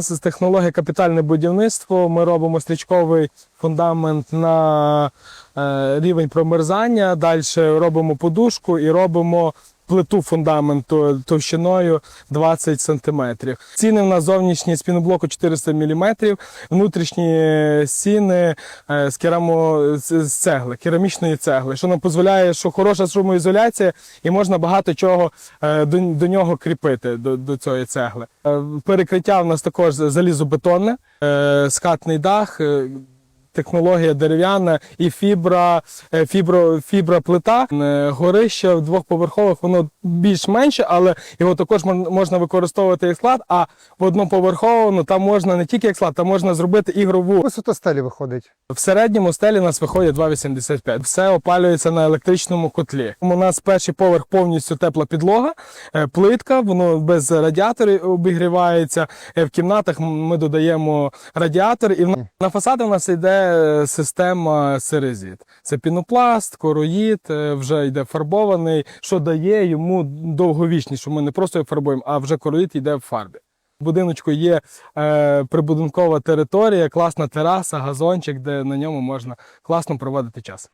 з технологія капітальне будівництво. Ми робимо стрічковий фундамент на е, рівень промерзання. Далі робимо подушку і робимо плиту фундаменту товщиною 20 см. Ціни в нас зовнішні з піноблоку 400 мм, внутрішні стіни е, з, керамо, з цегли, керамічної цегли, що нам дозволяє, що хороша шумоізоляція і можна багато чого е, до, до нього кріпити, до, до цієї цегли. Е, Перекриття в нас також залізобетонне, скатний дах. Технологія дерев'яна і фібра, е, фібро, фіброплита. Е, Горище в двохповерхових воно більш менше, але його також можна використовувати як склад. А в одноповерховому там можна не тільки як склад, там можна зробити ігрову. Висота стелі виходить. В середньому стелі у нас виходить 2,85. Все опалюється на електричному котлі. У нас перший поверх повністю тепла підлога, е, плитка, воно без радіаторів обігрівається. В кімнатах ми додаємо радіатор, і на фасади у нас йде система серезіт. Це пінопласт, короїд, е, вже йде фарбований, що дає йому довговічність, що ми не просто фарбуємо, а вже короїд йде в фарбі. Будиночку є е, прибудинкова територія, класна тераса, газончик, де на ньому можна класно проводити час.